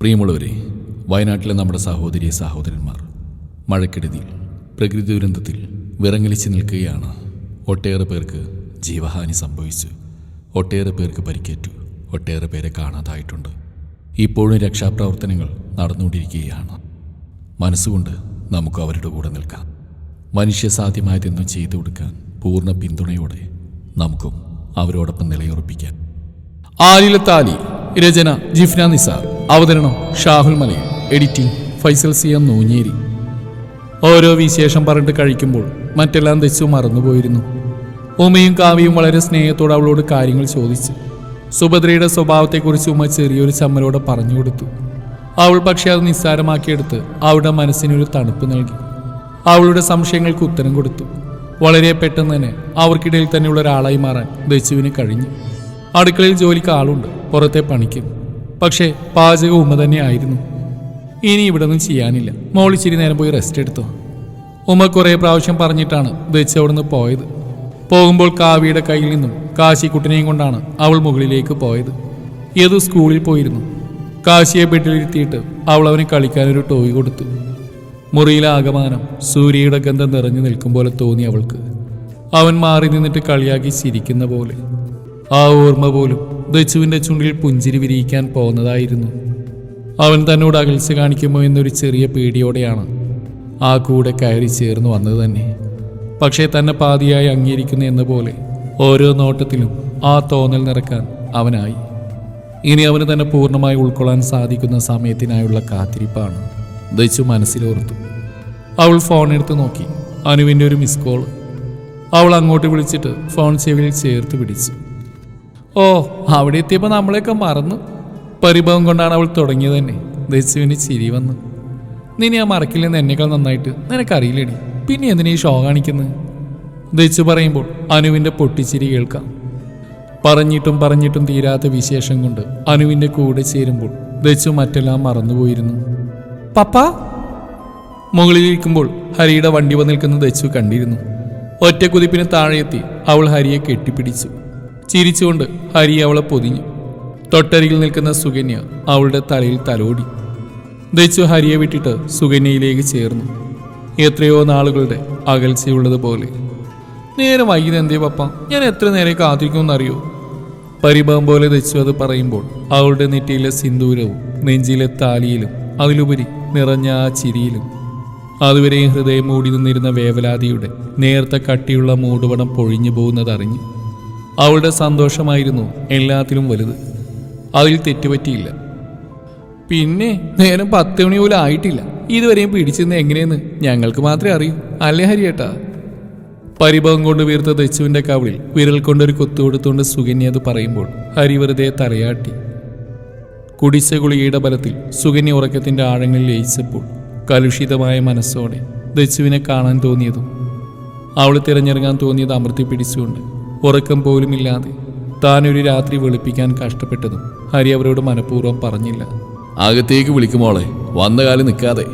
പ്രിയമുള്ളവരെ വയനാട്ടിലെ നമ്മുടെ സഹോദരി സഹോദരന്മാർ മഴക്കെടുതിയിൽ പ്രകൃതി ദുരന്തത്തിൽ വിറങ്ങലിച്ച് നിൽക്കുകയാണ് ഒട്ടേറെ പേർക്ക് ജീവഹാനി സംഭവിച്ചു ഒട്ടേറെ പേർക്ക് പരിക്കേറ്റു ഒട്ടേറെ പേരെ കാണാതായിട്ടുണ്ട്. ഇപ്പോഴും രക്ഷാപ്രവർത്തനങ്ങൾ നടന്നുകൊണ്ടിരിക്കുകയാണ്. മനസ്സുകൊണ്ട് നമുക്ക് അവരുടെ കൂടെ നിൽക്കാം. മനുഷ്യസാധ്യമായതെന്നും ചെയ്തു കൊടുക്കാൻ പൂർണ പിന്തുണയോടെ നമുക്കും അവരോടൊപ്പം നിലയുറപ്പിക്കാൻ ആലിലത്താലി രചന ജിഫ്ന നിസാർ. അവതരണം Shahul Malayil editing Faisal C M Noonjeri. ഓരോ വിശേഷം പറഞ്ഞിട്ട് കഴിക്കുമ്പോൾ മറ്റെല്ലാം തെച്ചു മറന്നുപോയിരുന്നു. ഉമയും കാവ്യയും വളരെ സ്നേഹത്തോടെ അവളോട് കാര്യങ്ങൾ ചോദിച്ചു. സുഭദ്രയുടെ സ്വഭാവത്തെക്കുറിച്ച് ഉമ്മ ചെറിയൊരു ചമ്മലോടെ പറഞ്ഞു കൊടുത്തു. അവൾ പക്ഷേ അത് നിസ്സാരമാക്കിയെടുത്ത് അവളുടെ മനസ്സിനൊരു തണുപ്പ് നൽകി. അവളുടെ സംശയങ്ങൾക്ക് ഉത്തരം കൊടുത്തു. വളരെ പെട്ടെന്ന് തന്നെ അവർക്കിടയിൽ തന്നെയുള്ള ഒരാളായി മാറാൻ ദച്ചുവിന് കഴിഞ്ഞു. അടുക്കളയിൽ ജോലിക്ക് ആളുണ്ട് പുറത്തെ പണിക്കും. പക്ഷേ പാചക ഉമ്മ തന്നെയായിരുന്നു. ഇനി ഇവിടെ ഒന്നും ചെയ്യാനില്ല മോളിച്ചിരി നേരം പോയി റെസ്റ്റ് എടുത്തു? ഉമ്മ കുറേ പ്രാവശ്യം പറഞ്ഞിട്ടാണ് ദച്ച് അവിടുന്ന് പോയത്. പോകുമ്പോൾ കാവിയുടെ കയ്യിൽ നിന്നും കാശിക്കുട്ടിനെയും കൊണ്ടാണ് അവൾ മുകളിലേക്ക് പോയത്. ഏതു സ്കൂളിൽ പോയിരുന്നു. കാശിയെ ബെഡിലിരുത്തിയിട്ട് അവൾ അവന് കളിക്കാനൊരു ടോയ് കൊടുത്തു. മുറിയിലെ ആകമാനം സൂര്യയുടെ ഗന്ധം നിറഞ്ഞു നിൽക്കും പോലെ തോന്നി അവൾക്ക്. അവൻ മാറി നിന്നിട്ട് കളിയാക്കി ചിരിക്കുന്ന പോലെ. ആ ഓർമ്മ പോലും ദച്ചുവിന്റെ ചുണ്ടിൽ പുഞ്ചിരി വിരിയിക്കാൻ പോകുന്നതായിരുന്നു. അവൻ തന്നോട് അകൽച്ച കാണിക്കുമോ എന്നൊരു ചെറിയ പേടിയോടെയാണ് ആ കൂടെ കയറി ചേർന്ന് വന്നത് തന്നെ. പക്ഷേ തന്നെ പാതിയായി അംഗീകരിക്കുന്ന എന്ന പോലെ ഓരോ നോട്ടത്തിലും ആ തോന്നൽ നിറക്കാൻ അവനായി. ഇനി അവന് തന്നെ പൂർണമായി ഉൾക്കൊള്ളാൻ സാധിക്കുന്ന സമയത്തിനായുള്ള കാത്തിരിപ്പാണ് ദച്ചു മനസ്സിലോർത്തു. അവൾ ഫോൺ എടുത്ത് നോക്കി. അനുവിന്റെ ഒരു മിസ് കോൾ. അവൾ അങ്ങോട്ട് വിളിച്ചിട്ട് ഫോൺ ചെവിയിൽ ചേർത്ത് പിടിച്ചു. ഓ അവിടെ എത്തിയപ്പോൾ നമ്മളെയൊക്കെ മറന്നു. പരിഭവം കൊണ്ടാണ് അവൾ തുടങ്ങിയത് തന്നെ ദസുവിന് ചിരി വന്നു. നിന്നെ ഞാൻ മറക്കില്ലെന്ന് എന്നേക്കാൾ നന്നായിട്ട് നിനക്കറിയില്ലേടി? പിന്നെ എന്തിനാ ഈ ഷോ കാണിക്കുന്നത്? ദച്ചു പറയുമ്പോൾ അനുവിന്റെ പൊട്ടിച്ചിരി കേൾക്കാം. പറഞ്ഞിട്ടും പറഞ്ഞിട്ടും തീരാത്ത വിശേഷം കൊണ്ട് അനുവിന്റെ കൂടെ ചേരുമ്പോൾ ദച്ചു മറ്റെല്ലാം മറന്നുപോയിരുന്നു. പപ്പ? മുകളിലിരിക്കുമ്പോൾ ഹരിയുടെ വണ്ടി വന്ന് നിൽക്കുന്ന ദച്ചു കണ്ടിരുന്നു. ഒറ്റ കുതിപ്പിന് താഴെയെത്തി അവൾ ഹരിയെ കെട്ടിപ്പിടിച്ചു. ചിരിച്ചുകൊണ്ട് ഹരി അവളെ പൊതിഞ്ഞു. തൊട്ടരികിൽ നിൽക്കുന്ന സുകന്യ അവളുടെ തലയിൽ തലോടി. ദച്ചു ഹരിയെ വിട്ടിട്ട് സുകന്യയിലേക്ക് ചേർന്നു. എത്രയോ നാളുകളുടെ അകൽച്ചയുള്ളതുപോലെ. നേരെ വൈകിയത് എന്തേ പപ്പ? ഞാൻ എത്ര നേരെ കാത്തിരിക്കുമെന്നറിയോ? പരിഭവം പോലെ ദച്ചു അത് പറയുമ്പോൾ അവളുടെ നെറ്റിയിലെ സിന്ദൂരവും നെഞ്ചിലെ താലിയിലും അതിലുപരി നിറഞ്ഞ ആ ചിരിയിലും അതുവരെയും ഹൃദയം മൂടി നിന്നിരുന്ന വേവലാതിയുടെ നേർത്ത കട്ടിയുള്ള മൂടുപടം പൊഴിഞ്ഞു പോകുന്നതറിഞ്ഞു. അവളുടെ സന്തോഷമായിരുന്നു എല്ലാത്തിലും വലുത്. അതിൽ തെറ്റുപറ്റിയില്ല. പിന്നെ നേരം പത്ത് മണി പോലും ആയിട്ടില്ല. ഇതുവരെയും പിടിച്ചിരുന്ന എങ്ങനെയെന്ന് ഞങ്ങൾക്ക് മാത്രമേ അറിയൂ. അല്ലേ ഹരിയേട്ടാ? പരിഭവം കൊണ്ട് വീർത്ത ദച്ചുവിന്റെ കവിളിൽ വിരൽ കൊണ്ടൊരു കൊത്തു കൊടുത്തുകൊണ്ട് സുകന്യ പറയുമ്പോൾ ഹരി വെറുതെ തലയാട്ടി. കുടിച്ച ഗുളികയുടെ ബലത്തിൽ സുകന്യ ഉറക്കത്തിന്റെ ആഴങ്ങളിൽ ലയിച്ചപ്പോൾ കലുഷിതമായ മനസ്സോടെ ദച്ചുവിനെ കാണാൻ തോന്നിയതും അവൾ തിരഞ്ഞിറങ്ങാൻ തോന്നിയത് അമർത്തി പിടിച്ചുകൊണ്ട് ഉറക്കം പോലുമില്ലാതെ താനൊരു രാത്രി വെളുപ്പിക്കാൻ കഷ്ടപ്പെട്ടതും ഹരി അവരോട് മനഃപൂർവം പറഞ്ഞില്ല. അകത്തേക്ക് വിളിക്കുമോളെ വന്ന കാലം നിൽക്കാതെ.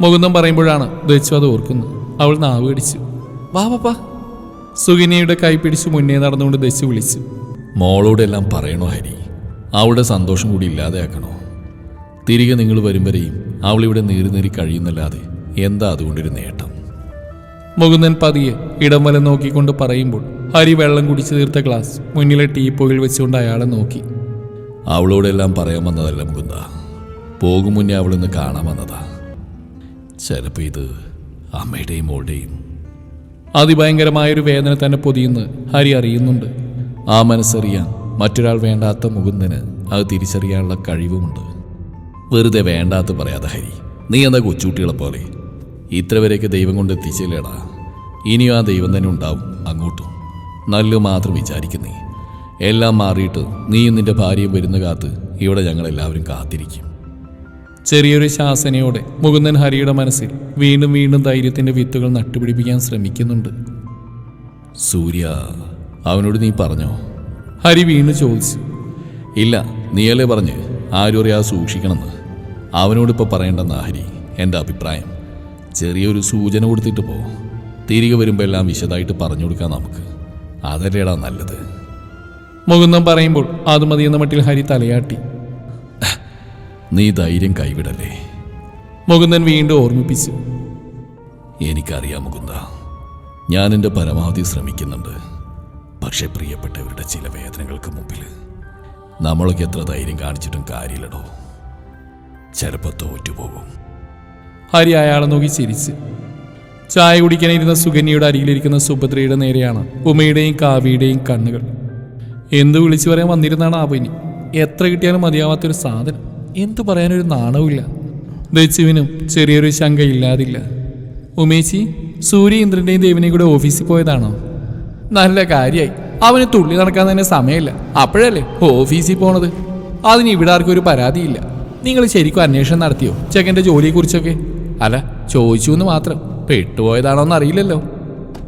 മുകുന്ദം പറയുമ്പോഴാണ് ദച്ചു അത് ഓർക്കുന്നത്. അവൾ നാവ് പിടിച്ചു വാ പപ്പാ സുഗിനിയുടെ കൈ പിടിച്ച് മുന്നേ നടന്നുകൊണ്ട് ദച്ചു വിളിച്ചു. മോളോടെല്ലാം പറയണോ ഹരി? അവളുടെ സന്തോഷം കൂടി ഇല്ലാതെയാക്കണോ? തിരികെ നിങ്ങൾ വരും വരെയും അവളിവിടെ നേരി നേരി കഴിയുന്നല്ലാതെ എന്താ അതുകൊണ്ടൊരു നേട്ടം? മുകുന്ദൻ പതിയെ ഇടം വല നോക്കിക്കൊണ്ട് പറയുമ്പോൾ ഹരി വെള്ളം കുടിച്ചു തീർത്ത ഗ്ലാസ് മുന്നിലെ ടീപ്പോയിൽ വെച്ചുകൊണ്ട് അയാളെ നോക്കി. അവളോടെല്ലാം പറയാൻ വന്നതല്ല മുകുന്ദ. പോകും മുന്നേ അവളൊന്ന് കാണാൻ വന്നതാ. ചിലപ്പോൾ ഇത് അമ്മയുടെയും മോളുടെയും. അതിഭയങ്കരമായൊരു വേദന തന്നെ പൊതിയുന്ന് ഹരി അറിയുന്നുണ്ട്. ആ മനസ്സറിയാൻ മറ്റൊരാൾ വേണ്ടാത്ത മുകുന്ദന് അത് തിരിച്ചറിയാനുള്ള കഴിവുമുണ്ട്. വെറുതെ വേണ്ടാത്ത പറയാതെ ഹരി നീ എന്താ കൊച്ചുകുട്ടികളെ പോലെ ഇത്ര വരെയൊക്കെ ദൈവം കൊണ്ട് എത്തിച്ചില്ലേടാ. ഇനിയും ആ ദൈവം തന്നെ ഉണ്ടാവും അങ്ങോട്ടും. നല്ല മാത്രം വിചാരിക്കുന്നേ. എല്ലാം മാറിയിട്ട് നീയും നിന്റെ ഭാര്യയും വരുന്ന കാത്ത് ഇവിടെ ഞങ്ങളെല്ലാവരും കാത്തിരിക്കും. ചെറിയൊരു ശാസനയോടെ മുകുന്ദൻ ഹരിയുടെ മനസ്സിൽ വീണ്ടും വീണ്ടും ധൈര്യത്തിന്റെ വിത്തുകൾ നട്ടുപിടിപ്പിക്കാൻ ശ്രമിക്കുന്നുണ്ട്. സൂര്യ അവനോട് നീ പറഞ്ഞോ? ഹരി വീണ്ടും ചോദിച്ചു. ഇല്ല നീയല്ലേ പറഞ്ഞ് ആരും അറിയാതെ സൂക്ഷിക്കണമെന്ന്? അവനോടിപ്പോൾ പറയണ്ടെന്ന ഹരി എന്റെ അഭിപ്രായം. ചെറിയൊരു സൂചന കൊടുത്തിട്ട് പോ. തിരികെ വരുമ്പോൾ എല്ലാം വിശദമായിട്ട് പറഞ്ഞു കൊടുക്കാം നമുക്ക്. അതല്ലേടാ നല്ലത്. മുകുന്ദം പറയുമ്പോൾ അത് മതിയെന്ന മട്ടിൽ ഹരി തലയാട്ടി. നീ ധൈര്യം കൈവിടല്ലേ? മുകുന്ദൻ വീണ്ടും ഓർമ്മിപ്പിച്ചു. എനിക്കറിയാം മുകുന്ദ ഞാൻ എന്റെ പരമാവധി ശ്രമിക്കുന്നുണ്ട്. പക്ഷെ പ്രിയപ്പെട്ടവരുടെ ചില വേദനകൾക്ക് മുമ്പിൽ നമ്മളൊക്കെ എത്ര ധൈര്യം കാണിച്ചിട്ടും കാര്യമില്ലടോ. ചിലപ്പോൾ തോറ്റുപോകും. ഹരി അയാളെ നോക്കി ചിരിച്ച്. ചായ കുടിക്കാനിരുന്ന സുകന്യയുടെ അരികിലിരിക്കുന്ന സുഭദ്രയുടെ നേരെയാണ് ഉമയുടെയും കാവ്യയുടെയും കണ്ണുകൾ. എന്തു വിളിച്ചു പറയാൻ വന്നിരുന്നാണ് ആവനി എത്ര കിട്ടിയാലും മതിയാവാത്തൊരു സാധനം. എന്തു പറയാനൊരു നാണവുമില്ല. ദച്ചുവിനും ചെറിയൊരു ശങ്ക ഇല്ലാതില്ല ഉമേശി സൂര്യ ഇന്ദ്രന്റെയും ദേവിനെയും കൂടെ ഓഫീസിൽ പോയതാണോ? നല്ല കാര്യമായി അവന് തുള്ളി നടക്കാൻ തന്നെ സമയമില്ല. അപ്പോഴല്ലേ ഓഫീസിൽ പോണത്? അതിന് ഇവിടെ ആർക്കും ഒരു പരാതിയില്ല. നിങ്ങൾ ശരിക്കും അന്വേഷണം നടത്തിയോ? ചെക്കന്റെ ജോലിയെക്കുറിച്ചൊക്കെ? അല്ല ചോദിച്ചു എന്ന് മാത്രം. പെട്ടുപോയതാണോ എന്ന് അറിയില്ലല്ലോ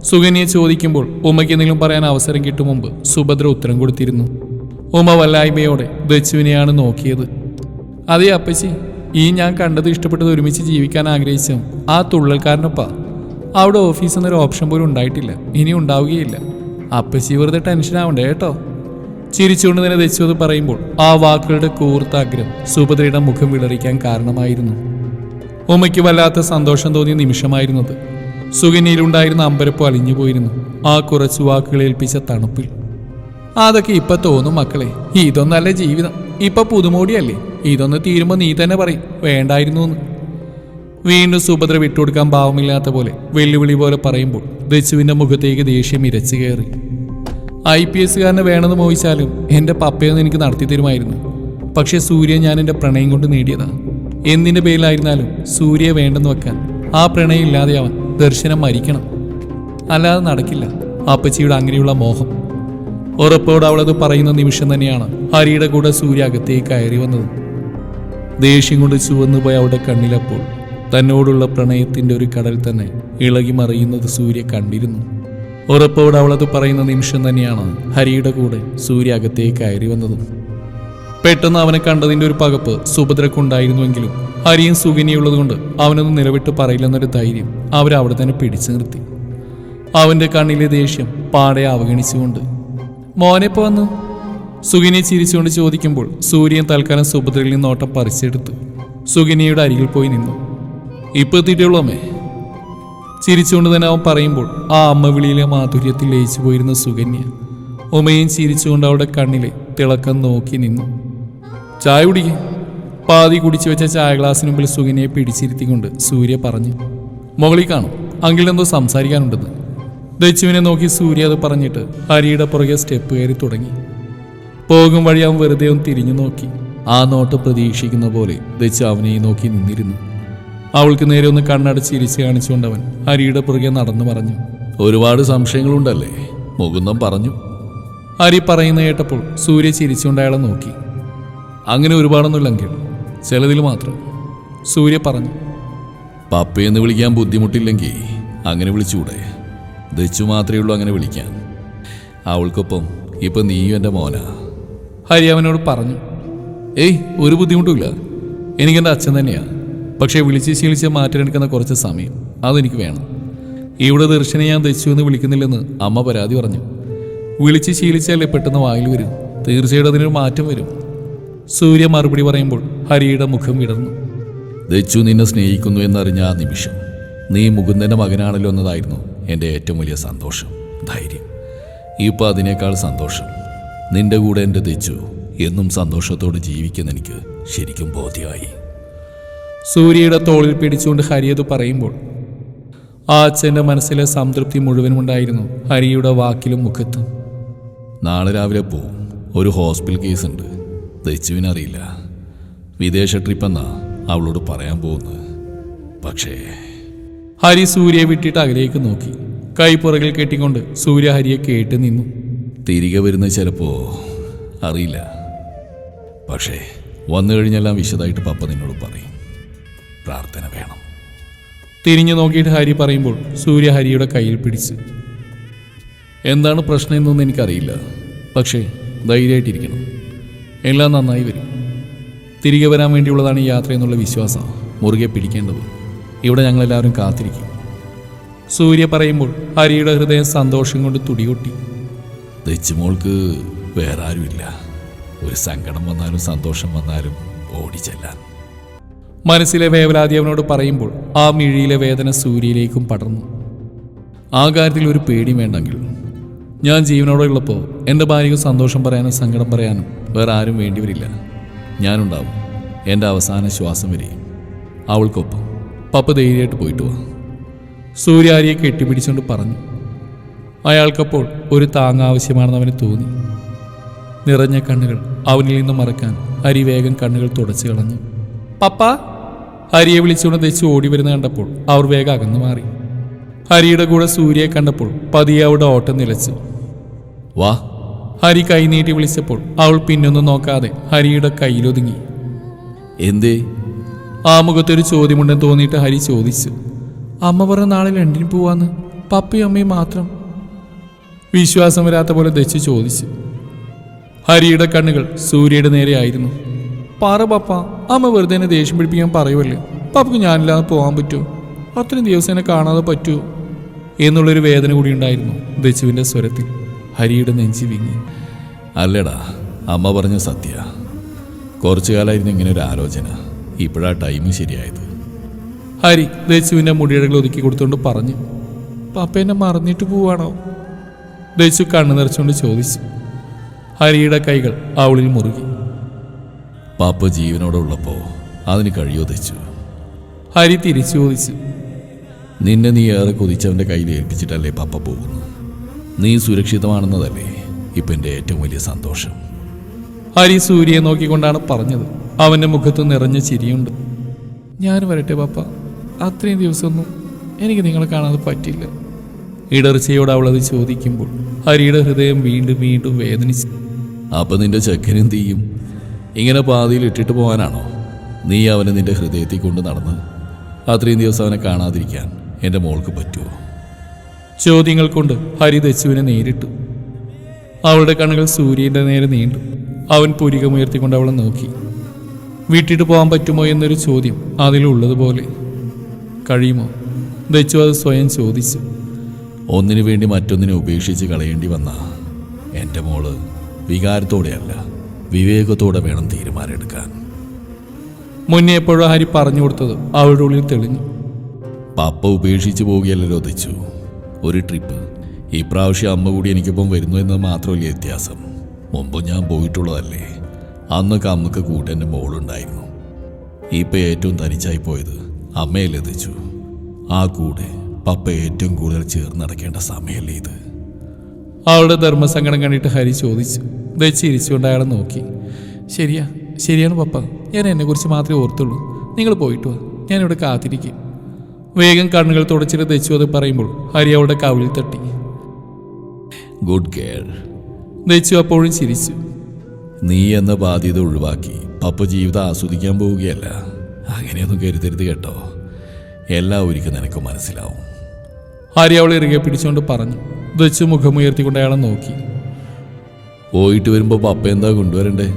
സുകന്യെ ചോദിക്കുമ്പോൾ ഉമ്മയ്ക്ക് എന്തെങ്കിലും പറയാൻ അവസരം കിട്ടും മുമ്പ് സുഭദ്ര ഉത്തരം കൊടുത്തിരുന്നു. ഉമ്മ വല്ലായ്മയോടെ ദച്ചുവിനെയാണ് നോക്കിയത്. അതേ അപ്പച്ചി ഈ ഞാൻ കണ്ടത് ഇഷ്ടപ്പെട്ടത് ഒരുമിച്ച് ജീവിക്കാൻ ആഗ്രഹിച്ചും ആ തുള്ളൽക്കാരനൊപ്പാ. അവിടെ ഓഫീസിൽ നിന്നൊരു ഓപ്ഷൻ പോലും ഉണ്ടായിട്ടില്ല. ഇനി ഉണ്ടാവുകയില്ല. അപ്പച്ചി വെറുതെ ടെൻഷൻ ആവണ്ടേ കേട്ടോ. ചിരിച്ചുകൊണ്ട് തന്നെ എന്ന് പറയുമ്പോൾ ആ വാക്കുകളുടെ കൂർത്ത ആഗ്രഹം സുഭദ്രയുടെ മുഖം വിളറിക്കാൻ കാരണമായിരുന്നു. ഉമ്മയ്ക്ക് വല്ലാത്ത സന്തോഷം തോന്നിയ നിമിഷമായിരുന്നത്. സുഗന്യയിലുണ്ടായിരുന്ന അമ്പരപ്പ് അലിഞ്ഞു പോയിരുന്നു. ആ കുറച്ച് വാക്കുകൾ ഏൽപ്പിച്ച തണുപ്പിൽ. അതൊക്കെ ഇപ്പൊ തോന്നും മക്കളെ. ഇതൊന്നല്ല ജീവിതം. ഇപ്പൊ പുതുമോടിയല്ലേ. ഇതൊന്ന് തീരുമ്പോ നീ തന്നെ പറയും. വേണ്ടായിരുന്നു എന്ന് വീണ്ടും സുഭദ്ര വിട്ടുകൊടുക്കാൻ ഭാവമില്ലാത്ത പോലെ വെല്ലുവിളി പോലെ പറയുമ്പോൾ ദച്ചുവിന്റെ മുഖത്തേക്ക് ദേഷ്യം ഇരച്ചു കയറി. ഐ പി എസ്സുകാരനെ വേണമെന്ന് മോഹിച്ചാലും എന്റെ പപ്പയൊന്നും എനിക്ക് നടത്തി തരുമായിരുന്നു പക്ഷെ സൂര്യ ഞാൻ എന്റെ പ്രണയം കൊണ്ട് നേടിയതാ എന്തിന്റെ പേരിലായിരുന്നാലും സൂര്യ വേണ്ടെന്ന് വെക്കാൻ ആ പ്രണയം ഇല്ലാതെയാവാൻ ദർശനം മരിക്കണം. അല്ലാതെ നടക്കില്ല. അപ്പച്ചിയുടെ അങ്ങനെയുള്ള മോഹം. ഉറപ്പോട് അവളത് പറയുന്ന നിമിഷം തന്നെയാണ് ഹരിയുടെ കൂടെ സൂര്യ അകത്തേക്ക് കയറി വന്നത്. ദേഷ്യം കൊണ്ട് ചുവന്നു പോയ അവളുടെ കണ്ണിലപ്പോൾ തന്നോടുള്ള പ്രണയത്തിന്റെ ഒരു കടൽ തന്നെ ഇളകി മറിയുന്നത് സൂര്യ കണ്ടിരുന്നു. ഉറപ്പോട് അവളത് പറയുന്ന നിമിഷം തന്നെയാണ് ഹരിയുടെ കൂടെ സൂര്യ അകത്തേക്ക് കയറി വന്നതും. പെട്ടെന്ന് അവനെ കണ്ടതിന്റെ ഒരു പകപ്പ് സുഭദ്രക്കുണ്ടായിരുന്നുവെങ്കിലും ഹരിയും സുഖിനിയുള്ളതുകൊണ്ട് അവനൊന്നും നിലവിട്ട് പറയില്ലെന്നൊരു ധൈര്യം അവരവിടെ തന്നെ പിടിച്ചു നിർത്തി. അവന്റെ കണ്ണിലെ ദേഷ്യം പാടെ അവഗണിച്ചുകൊണ്ട് മോനെപ്പോ വന്നു? സുഖിനിയെ ചിരിച്ചുകൊണ്ട് ചോദിക്കുമ്പോൾ സൂര്യൻ തൽക്കാലം സുഭദ്രയിൽ നിന്ന് ഓട്ടം പറിച്ചെടുത്തു സുഖിനിയുടെ അരികിൽ പോയി നിന്നു. ഇപ്പൊ എത്തിയിട്ടുള്ളൂ അമ്മേ. ചിരിച്ചുകൊണ്ട് തന്നെ അവൻ പറയുമ്പോൾ ആ അമ്മ വിളിയിലെ മാധുര്യത്തിൽ ലയിച്ചു പോയിരുന്ന സുകന്യ ഉമയും ചിരിച്ചുകൊണ്ട് അവളുടെ കണ്ണിലെ തിളക്കം നോക്കി നിന്നു. ചായ കുടിക്കേ. പാതി കുടിച്ചു വെച്ച ചായ ഗ്ലാസ്സിന് മുമ്പിൽ സുഖിനെ പിടിച്ചിരുത്തിക്കൊണ്ട് സൂര്യ പറഞ്ഞു മുകളിൽ കാണും. അങ്കിലെന്തോ സംസാരിക്കാനുണ്ടെന്ന്. ദച്ചുവിനെ നോക്കി സൂര്യ അത് പറഞ്ഞിട്ട് ഹരിയുടെ പുറകെ സ്റ്റെപ്പ് കയറി തുടങ്ങി. പോകും വഴി അവൻ വെറുതെ ഒന്ന് തിരിഞ്ഞു നോക്കി. ആ നോട്ട് പ്രതീക്ഷിക്കുന്ന പോലെ ദച്ചു അവനെയും നോക്കി നിന്നിരുന്നു. അവൾക്ക് നേരെ ഒന്ന് കണ്ണടച്ച് ഇരിച്ചു കാണിച്ചുകൊണ്ട് അവൻ ഹരിയുടെ പുറകെ നടന്നു പറഞ്ഞു ഒരുപാട് സംശയങ്ങളുണ്ടല്ലേ? മുകുന്ദം പറഞ്ഞു. ഹരി പറയുന്ന കേട്ടപ്പോൾ സൂര്യ ചിരിച്ചുകൊണ്ട് അയാളെ നോക്കി. അങ്ങനെ ഒരുപാടൊന്നുമില്ലെങ്കിൽ ചിലതിൽ മാത്രം. സൂര്യ പറഞ്ഞു പപ്പയെന്ന് വിളിക്കാൻ ബുദ്ധിമുട്ടില്ലെങ്കിൽ അങ്ങനെ വിളിച്ചുകൂടെ. ദച്ചു മാത്രമേ ഉള്ളൂ അങ്ങനെ വിളിക്കാൻ. അവൾക്കൊപ്പം ഇപ്പൊ നീയും എന്റെ മോനാ. ഹരി അവനോട് പറഞ്ഞു ഏയ് ഒരു ബുദ്ധിമുട്ടുമില്ല. എനിക്കെന്റെ അച്ഛൻ തന്നെയാ. പക്ഷേ വിളിച്ച് ശീലിച്ച് മാറ്റിയെടുക്കുന്ന കുറച്ച് സമയം അതെനിക്ക് വേണം. ഇവിടെ ദർശനെ ഞാൻ ദച്ചു എന്ന് വിളിക്കുന്നില്ലെന്ന് അമ്മ പരാതി പറഞ്ഞു. വിളിച്ച് ശീലിച്ചാലേ പെട്ടെന്ന് വായിൽ വരും. തീർച്ചയായിട്ടും അതിനൊരു മാറ്റം വരും. സൂര്യ മറുപടി പറയുമ്പോൾ ഹരിയുടെ മുഖം വിടർന്നു. ദച്ചു നിന്നെ സ്നേഹിക്കുന്നു എന്നറിഞ്ഞ ആ നിമിഷം നീ മുകുന്ദന്റെ മകനാണല്ലോ എന്നതായിരുന്നു എന്റെ ഏറ്റവും വലിയ സന്തോഷം ധൈര്യം. ഇപ്പോൾ അതിനേക്കാൾ സന്തോഷം. നിന്റെ കൂടെ എന്റെ ദച്ചു എന്നും സന്തോഷത്തോടെ ജീവിക്കുന്ന എനിക്ക് ശരിക്കും ബോധ്യമായി. സൂര്യയുടെ തോളിൽ പിടിച്ചുകൊണ്ട് ഹരി അത് പറയുമ്പോൾ ആ അച്ഛന്റെ മനസ്സിലെ സംതൃപ്തി മുഴുവനും ഉണ്ടായിരുന്നു ഹരിയുടെ വാക്കിലും മുഖത്തും. നാളെ രാവിലെ പോവും. ഒരു ഹോസ്പിറ്റൽ കേസ് ഉണ്ട് ദച്ചുവിനറിയില്ല വിദേശ ട്രിപ്പെന്നാ അവളോട് പറയാൻ പോകുന്നത്. പക്ഷേ ഹരി സൂര്യയെ വിട്ടിട്ട് അകലേക്ക് നോക്കി. കൈ പുറകിൽ കെട്ടിക്കൊണ്ട് സൂര്യ ഹരിയെ കേട്ട് നിന്നു. തിരികെ വരുന്നത് ചിലപ്പോ അറിയില്ല. പക്ഷേ വന്നു കഴിഞ്ഞെല്ലാം വിശദമായിട്ട് പപ്പ നിന്നോട് പറയും. പ്രാർത്ഥന വേണം. തിരിഞ്ഞു നോക്കിയിട്ട് ഹരി പറയുമ്പോൾ സൂര്യ ഹരിയുടെ കയ്യിൽ പിടിച്ച്. എന്താണ് പ്രശ്നം എന്നൊന്നും എനിക്കറിയില്ല. പക്ഷേ ധൈര്യമായിട്ടിരിക്കണം. എല്ലാം നന്നായി വരും. തിരികെ വരാൻ വേണ്ടിയുള്ളതാണ് ഈ യാത്ര എന്നുള്ള വിശ്വാസം മുറുകെ പിടിക്കേണ്ടത്. ഇവിടെ ഞങ്ങളെല്ലാവരും കാത്തിരിക്കും. സൂര്യ പറയുമ്പോൾ ഹരിയുടെ ഹൃദയം സന്തോഷം കൊണ്ട് തുടികൊട്ടി. തെച്ചുമോൾക്ക് വേറെ ആരുമില്ല. ഒരു സങ്കടം വന്നാലും സന്തോഷം വന്നാലും ഓടിച്ചെല്ലാൻ മനസ്സിലെ വേവലാതി അവനോട് പറയുമ്പോൾ ആ മിഴിയിലെ വേദന സൂര്യയിലേക്കും പടർന്നു. ആ കാര്യത്തിൽ ഒരു പേടി വേണ്ടെങ്കിൽ ഞാൻ ജീവനോടെ ഉള്ളപ്പോൾ എന്റെ ഭാര്യയ്ക്ക് സന്തോഷം പറയാനും സങ്കടം പറയാനും വേറെ ആരും വേണ്ടിവരില്ല ഞാനുണ്ടാവും. എന്റെ അവസാന ശ്വാസം വരെയും. അവൾക്കൊപ്പം പപ്പ ധൈര്യമായിട്ട് പോയിട്ട് വാ. സൂര്യാരിയെ കെട്ടിപ്പിടിച്ചുകൊണ്ട് പറഞ്ഞു. അയാൾക്കപ്പോൾ ഒരു താങ്ങാവശ്യമാണെന്ന് അവന് തോന്നി. നിറഞ്ഞ കണ്ണുകൾ അവനിൽ നിന്ന് മറക്കാൻ ഹരി വേഗം കണ്ണുകൾ തുടച്ചു കളഞ്ഞു. പപ്പ! ഹരിയെ വിളിച്ചുകൊണ്ട് തെച്ച് ഓടി വരുന്ന കണ്ടപ്പോൾ അവർ വേഗം അകന്നു മാറി. ഹരിയുടെ കൂടെ സൂര്യയെ കണ്ടപ്പോൾ പതിയെ അവിടെ ഓട്ടം നിലച്ചു. വാ. ഹരി കൈ നീട്ടി വിളിച്ചപ്പോൾ അവൾ പിന്നൊന്നും നോക്കാതെ ഹരിയുടെ കയ്യിലൊതുങ്ങി എന്തേ? ആ മുഖത്തൊരു ചോദ്യമുണ്ടെന്ന് തോന്നിയിട്ട് ഹരി ചോദിച്ചു. അമ്മ പറഞ്ഞ നാളെ ലണ്ടനിൽ പോവാന്ന്. പപ്പയും അമ്മയും മാത്രം. വിശ്വാസം വരാത്ത പോലെ ദച്ച് ചോദിച്ചു. ഹരിയുടെ കണ്ണുകൾ സൂര്യയുടെ നേരെയായിരുന്നു പറ പപ്പ അമ്മ വെറുതെ എന്നെ ദേഷ്യം പിടിപ്പിക്കാൻ പറയുമല്ലേ പപ്പക്ക് ഞാനില്ലാതെ പോകാൻ പറ്റുമോ അത്രയും ദിവസം എന്നെ കാണാതെ പറ്റുമോ എന്നുള്ളൊരു വേദന കൂടി ഉണ്ടായിരുന്നു ദച്ചുവിന്റെ സ്വരത്തിൽ. ഹരിയുടെ നെഞ്ചി വിങ്ങി. അല്ലടാ അമ്മ പറഞ്ഞ സത്യ. കുറച്ചു കാലമായിരുന്നു ഇങ്ങനെ ഒരു ആലോചന. ഇപ്പോഴാ ടൈം ശരിയായത്. ഹരി ദേശുവിന്റെ മുടിയടകൾ ഒതുക്കി കൊടുത്തുകൊണ്ട് പറഞ്ഞു. പപ്പ എന്നെ മറന്നിട്ട് പോവാണോ? ദേശു കണ്ണു നിറച്ചുകൊണ്ട് ചോദിച്ചു. ഹരിയുടെ കൈകൾ അവളിൽ മുറുകി. പാപ്പ ജീവനോടെ ഉള്ളപ്പോൾ അതിന് കഴിയോ തെച്ചു ഹരി തിരിച്ചു ചോദിച്ചു. നിന്നെ നീ ഏറെ കൊതിച്ചവന്റെ കയ്യിൽ ഏൽപ്പിച്ചിട്ടല്ലേ പാപ്പ പോകുന്നു നീ സുരക്ഷിതമാണെന്നതല്ലേ ഇപ്പം എന്റെ ഏറ്റവും വലിയ സന്തോഷം. ഹരി സൂര്യയെ നോക്കിക്കൊണ്ടാണ് പറഞ്ഞത്. അവന്റെ മുഖത്ത് നിറഞ്ഞ ചിരിയുണ്ട്. ഞാൻ വരട്ടെ പാപ്പ. അത്രയും ദിവസമൊന്നും എനിക്ക് നിങ്ങളെ കാണാതെ പറ്റില്ല. ഇടർച്ചയോട് അവളത് ചോദിക്കുമ്പോൾ ഹരിയുടെ ഹൃദയം വീണ്ടും വീണ്ടും വേദനിച്ചു. അപ്പം നിന്റെ ചക്കനും തീയും ഇങ്ങനെ പാതിയിൽ ഇട്ടിട്ട് പോകാനാണോ? നീ അവനെ നിന്റെ ഹൃദയത്തിൽ കൊണ്ട് നടന്ന് അത്രയും ദിവസം അവനെ കാണാതിരിക്കാൻ എന്റെ മോൾക്ക് പറ്റുമോ ചോദ്യങ്ങൾ കൊണ്ട് ഹരിദശുവിനെ നേരിട്ടു. അവളുടെ കണ്ണുകൾ സൂര്യന്റെ നേരെ നീണ്ടു. അവൻ പുരികമുയർത്തിക്കൊണ്ട് അവളെ നോക്കി. വീട്ടിട്ട് പോകാൻ പറ്റുമോ എന്നൊരു ചോദ്യം അതിലുള്ളതുപോലെ കഴിയുമോ? ദച്ചു അത് സ്വയം ചോദിച്ചു. ഒന്നിനു വേണ്ടി മറ്റൊന്നിനെ ഉപേക്ഷിച്ച് കളയേണ്ടി വന്ന എന്റെ മോൾ വികാരത്തോടെയല്ല വിവേകത്തോടെ വേണം തീരുമാനമെടുക്കാൻ. മുന്നേ എപ്പോഴും ഹരി പറഞ്ഞു കൊടുത്തത് അവളുടെ ഉള്ളിൽ തെളിഞ്ഞു. പപ്പ ഉപേക്ഷിച്ചു പോവുകയല്ലോ തെച്ചു ഒരു ട്രിപ്പ്. ഈ പ്രാവശ്യം അമ്മ കൂടി എനിക്കൊപ്പം വരുന്നു എന്നത് മാത്രമല്ല വ്യത്യാസം. മുമ്പ് ഞാൻ പോയിട്ടുള്ളതല്ലേ. അന്നൊക്കെ അമ്മയ്ക്ക് കൂട്ടെന്റെ മോളുണ്ടായിരുന്നു. ഇപ്പം ഏറ്റവും തനിച്ചായി പോയത് അമ്മയല്ലേ തെച്ചു ആ കൂടെ പപ്പ ഏറ്റവും കൂടുതൽ ചേർന്ന് നടക്കേണ്ട സമയമല്ലേ ഇത്. അവളുടെ ധർമ്മസങ്കടം കണ്ടിട്ട് ഹരി ചോദിച്ചു. ദച്ച് ചിരിച്ചുകൊണ്ട് അയാളെ നോക്കി. ശരിയാ ശരിയാണ് പപ്പ. ഞാൻ എന്നെക്കുറിച്ച് മാത്രമേ ഓർത്തുള്ളൂ. നിങ്ങൾ പോയിട്ട് ഞാനിവിടെ കാത്തിരിക്കും. വേഗം കണ്ണുകൾ തുടച്ചിട്ട് ദച്ചു അത് പറയുമ്പോൾ ഹരി അവളുടെ കാവിളിൽ തട്ടി. ഗുഡ് കെയർ ദച്ചു അപ്പോഴും ചിരിച്ചു. നീ എന്ന ബാധ്യത ഒഴിവാക്കി പപ്പ ജീവിതം ആസ്വദിക്കാൻ പോവുകയല്ല. അങ്ങനെയൊന്നും കരുതരുത് കേട്ടോ. എല്ലാം ഒരിക്കൽ നിനക്ക് മനസ്സിലാവും. ഹരി അവളെ ഇറങ്ങി പിടിച്ചുകൊണ്ട് പറഞ്ഞു. ദച്ചു മുഖമുയർത്തിക്കൊണ്ട് അയാളെ നോക്കി. പോയിട്ട് വരുമ്പോൾ പപ്പ എന്താ കൊണ്ടുവരണ്ടേ?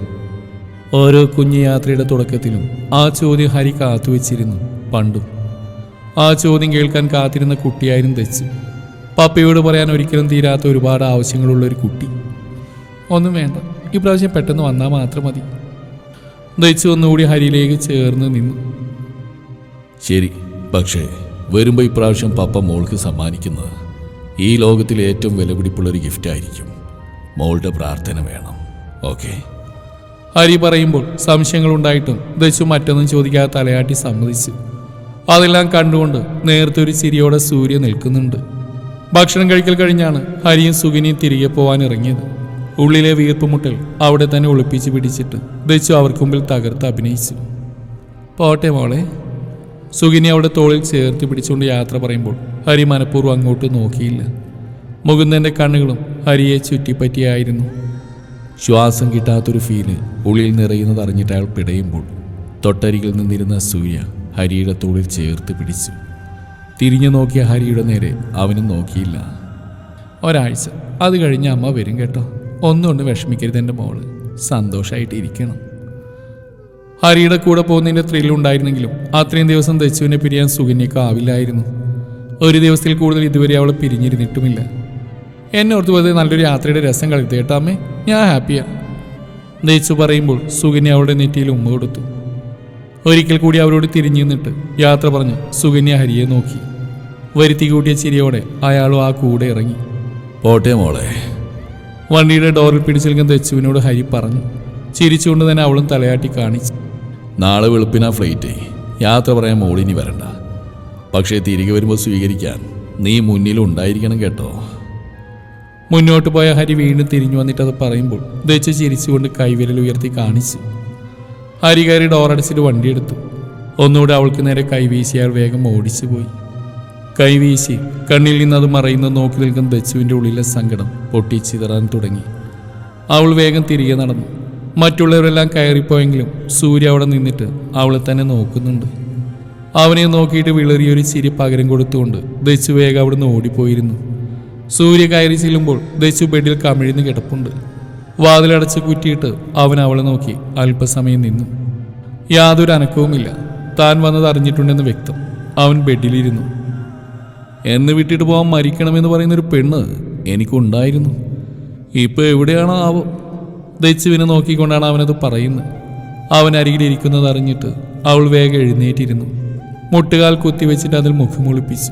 ഓരോ കുഞ്ഞു യാത്രയുടെ തുടക്കത്തിലും ആ ചോദ്യം ഹരി കാത്തുവെച്ചിരുന്നു പണ്ടും. ആ ചോദ്യം കേൾക്കാൻ കാത്തിരുന്ന കുട്ടിയായിരുന്നു തെച്ച്. പപ്പയോട് പറയാൻ ഒരിക്കലും തീരാത്ത ഒരുപാട് ആവശ്യങ്ങളുള്ള ഒരു കുട്ടി. ഒന്നും വേണ്ട. ഈ ഇപ്രാവശ്യം പെട്ടെന്ന് വന്നാൽ മാത്രം മതി. ദയിച്ചു ഒന്നുകൂടി ഹരിയിലേക്ക് ചേർന്ന് നിന്നു. ശരി പക്ഷേ വരുമ്പോൾ ഇപ്രാവശ്യം പപ്പ മോൾക്ക് സമ്മാനിക്കുന്നത് ഈ ലോകത്തിലെ ഏറ്റവും വിലപിടിപ്പുള്ളൊരു ഗിഫ്റ്റ് ആയിരിക്കും. മോളുടെ പ്രാർത്ഥന വേണം. ഓക്കെ? ഹരി പറയുമ്പോൾ സംശയങ്ങളുണ്ടായിട്ടും ദശു മറ്റൊന്നും ചോദിക്കാതെ തലയാട്ടി സമ്മതിച്ചു. അതെല്ലാം കണ്ടുകൊണ്ട് നേരത്തെ ഒരു ചിരിയോടെ സൂര്യ നിൽക്കുന്നുണ്ട്. ഭക്ഷണം കഴിക്കൽ കഴിഞ്ഞാണ് ഹരിയും സുഖിനിയും തിരികെ പോവാൻ ഇറങ്ങിയത്. ഉള്ളിലെ വീർപ്പുമുട്ടൽ അവിടെ തന്നെ ഒളിപ്പിച്ച് പിടിച്ചിട്ട് ദശു അവർക്ക് മുമ്പിൽ തകർത്ത് അഭിനയിച്ചു. പോട്ടെ മോളെ. സുഖിനി അവിടെ തോളിൽ ചേർത്ത് പിടിച്ചുകൊണ്ട് യാത്ര പറയുമ്പോൾ ഹരി മനഃപൂർവം അങ്ങോട്ട് നോക്കിയില്ല. മുകുന്ദന്റെ കണ്ണുകളും ഹരിയെ ചുറ്റിപ്പറ്റിയായിരുന്നു. ശ്വാസം കിട്ടാത്തൊരു ഫീൽ ഉള്ളിൽ നിറയുന്നത് അറിഞ്ഞിട്ട് അയാൾ പിടയുമ്പോൾ തൊട്ടരികിൽ നിന്നിരുന്ന സൂര്യ ഹരിയുടെ തോളിൽ ചേർത്ത് പിടിച്ചു. തിരിഞ്ഞു നോക്കിയ ഹരിയുടെ നേരെ അവനും നോക്കിയില്ല. ഒരാഴ്ച. അത് കഴിഞ്ഞ് അമ്മ വരും കേട്ടോ. ഒന്നുകൊണ്ട് വിഷമിക്കരുത് എന്റെ മോൾ. സന്തോഷമായിട്ട് ഇരിക്കണം. ഹരിയുടെ കൂടെ പോകുന്നതിന്റെ ത്രില്ലുണ്ടായിരുന്നെങ്കിലും അത്രയും ദിവസം ദച്ചുവിനെ പിരിയാൻ സുകന്യക്ക് ആവില്ലായിരുന്നു. ഒരു ദിവസത്തിൽ കൂടുതൽ ഇതുവരെ അവൾ പിരിഞ്ഞിരുന്നിട്ടുമില്ല. എന്നെ ഓർത്ത് വെറുതെ നല്ലൊരു യാത്രയുടെ രസം കളിത്തേട്ടാമ്മേ ഞാൻ ഹാപ്പിയാ ദച്ചു പറയുമ്പോൾ സുകന്യ അവളുടെ നെറ്റിയിൽ ഉമ്മ കൊടുത്തു. ഒരിക്കൽ കൂടി അവരോട് തിരിഞ്ഞു നിന്നിട്ട് യാത്ര പറഞ്ഞ് സുകന്യ ഹരിയെ നോക്കി. വരുത്തി കൂട്ടിയ ചിരിയോടെ അയാളും ആ കൂടെ ഇറങ്ങി. പോട്ടെ മോളെ. വണ്ടിയുടെ ഡോറിൽ പിടിച്ചു നിൽക്കുന്ന ദച്ചുവിനോട് ഹരി പറഞ്ഞു ചിരിച്ചുകൊണ്ട് തന്നെ അവളും തലയാട്ടി കാണിച്ചു. നാളെ വെളുപ്പിനാ ഫ്ലൈറ്റ്. യാത്ര പറയാൻ മോളിനി വരണ്ട. പക്ഷേ തിരികെ വരുമ്പോൾ സ്വീകരിക്കാൻ നീ മുന്നിൽ ഉണ്ടായിരിക്കണം കേട്ടോ. മുന്നോട്ട് പോയ ഹരി വീണ്ടും തിരിഞ്ഞു വന്നിട്ട് അത് പറയുമ്പോൾ ദച്ചു ചിരിച്ചുകൊണ്ട് കൈവിരൽ ഉയർത്തി കാണിച്ചു. ഹരി കയറി ഡോറടിച്ചിട്ട് വണ്ടിയെടുത്തു ഒന്നുകൂടെ അവൾക്ക് നേരെ കൈവീശി അയാൾ വേഗം ഓടിച്ചു പോയി. കൈവീശി കണ്ണിൽ നിന്ന് അത് മറയുന്നത് നോക്കി നിൽക്കുന്ന ദച്ചുവിന്റെ ഉള്ളിലെ സങ്കടം പൊട്ടിച്ചിതറാൻ തുടങ്ങി. അവൾ വേഗം തിരികെ നടന്നു. മറ്റുള്ളവരെല്ലാം കയറിപ്പോയെങ്കിലും സൂര്യ അവിടെ നിന്നിട്ട് അവളെ തന്നെ നോക്കുന്നുണ്ട്. അവനെ നോക്കിയിട്ട് വിളറിയൊരു ചിരി പകരം കൊടുത്തുകൊണ്ട് ദച്ചു വേഗം അവിടുന്ന് ഓടിപ്പോയിരുന്നു. സൂര്യ കയറി ചെല്ലുമ്പോൾ ദച്ചു ബെഡിൽ കമിഴ്ന്ന് കിടപ്പുണ്ട്. വാതിലടച്ച് കുറ്റിയിട്ട് അവൻ അവളെ നോക്കി അല്പസമയം നിന്നു. യാതൊരു അനക്കവുമില്ല. താൻ വന്നത് അറിഞ്ഞിട്ടുണ്ടെന്ന് വ്യക്തം. അവൻ ബെഡിലിരുന്നു. എന്ന് വിട്ടിട്ട് പോകാൻ മരിക്കണമെന്ന് പറയുന്നൊരു പെണ്ണ് എനിക്കുണ്ടായിരുന്നു. ഇപ്പോൾ എവിടെയാണോ ആവോ? ദച്ചുവിനെ നോക്കിക്കൊണ്ടാണ് അവനത് പറയുന്നത്. അവൻ അരികിലിരിക്കുന്നത് അറിഞ്ഞിട്ട് അവൾ വേഗം എഴുന്നേറ്റിരുന്നു. മുട്ടുകാൽ കുത്തിവെച്ചിട്ട് അതിൽ മുഖമൊളിപ്പിച്ചു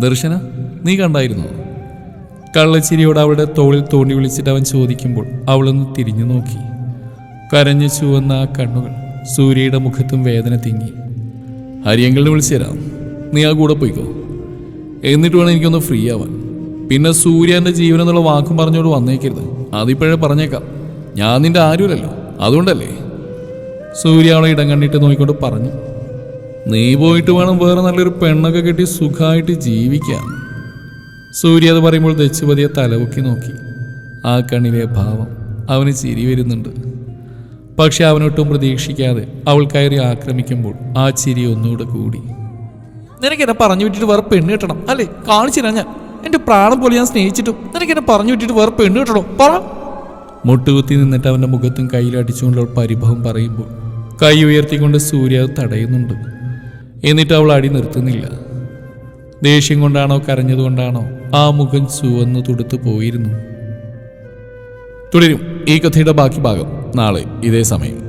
ദർശന നീ കണ്ടായിരുന്നോ? കള്ളച്ചിരിയോട് അവളുടെ തോളിൽ തോണ്ടി വിളിച്ചിട്ട് അവൻ ചോദിക്കുമ്പോൾ അവളൊന്ന് തിരിഞ്ഞു നോക്കി. കരഞ്ഞു ചുവന്ന ആ കണ്ണുകൾ സൂര്യയുടെ മുഖത്തും വേദന തിങ്ങി. ഹരിയങ്കളിനെ വിളിച്ചു തരാം. നീ ആ കൂടെ പോയിക്കോ. എന്നിട്ട് വേണം എനിക്കൊന്ന് ഫ്രീ ആവാൻ. പിന്നെ സൂര്യന്റെ ജീവൻ എന്നുള്ള വാക്കും പറഞ്ഞോട് വന്നേക്കരുത്. അതിപ്പോഴേ പറഞ്ഞേക്കാം. ഞാൻ നിന്റെ ആരുമല്ലോ അതുകൊണ്ടല്ലേ? സൂര്യ അവളെ ഇടം കണ്ടിട്ട് നോക്കിക്കൊണ്ട് പറഞ്ഞു. നീ പോയിട്ട് വേണം വേറെ നല്ലൊരു പെണ്ണൊക്കെ കെട്ടി സുഖമായിട്ട് ജീവിക്കാൻ സൂര്യ അത് പറയുമ്പോൾ ദച്ചുപതിയെ തലവുക്കി നോക്കി. ആ കണ്ണിലെ ഭാവം അവന് ചിരി വരുന്നുണ്ട്. പക്ഷെ അവനൊട്ടും പ്രതീക്ഷിക്കാതെ അവൾ കയറി ആക്രമിക്കുമ്പോൾ ആ ചിരി ഒന്നുകൂടെ കൂടി. നിനക്ക് എന്നെ പറഞ്ഞു വിട്ടിട്ട് വേറെ പെണ്ണ് കിട്ടണം. അല്ലേ? കാണിച്ചില്ല ഞാൻ. എന്റെ പ്രാണം പോലെ ഞാൻ സ്നേഹിച്ചിട്ടും നിനക്ക് എന്നെ പറഞ്ഞു വിട്ടിട്ട് വേറെ പെണ്ണ് കിട്ടണോ? പറ. മുട്ടുകുത്തി നിന്നിട്ട് അവന്റെ മുഖത്തും കയ്യിൽ അടിച്ചുകൊണ്ട് അവൾ പരിഭവം പറയുമ്പോൾ കൈ ഉയർത്തിക്കൊണ്ട് സൂര്യ തടയുന്നുണ്ട്. എന്നിട്ട് അവൾ അടി നിർത്തുന്നില്ല. ദേഷ്യം കൊണ്ടാണോ കരഞ്ഞതുകൊണ്ടാണോ ആ മുഖം ചുവന്നു തുടുത്തു പോയിരുന്നു. തുടരും ഈ കഥയുടെ ബാക്കി ഭാഗം നാളെ ഇതേ സമയം.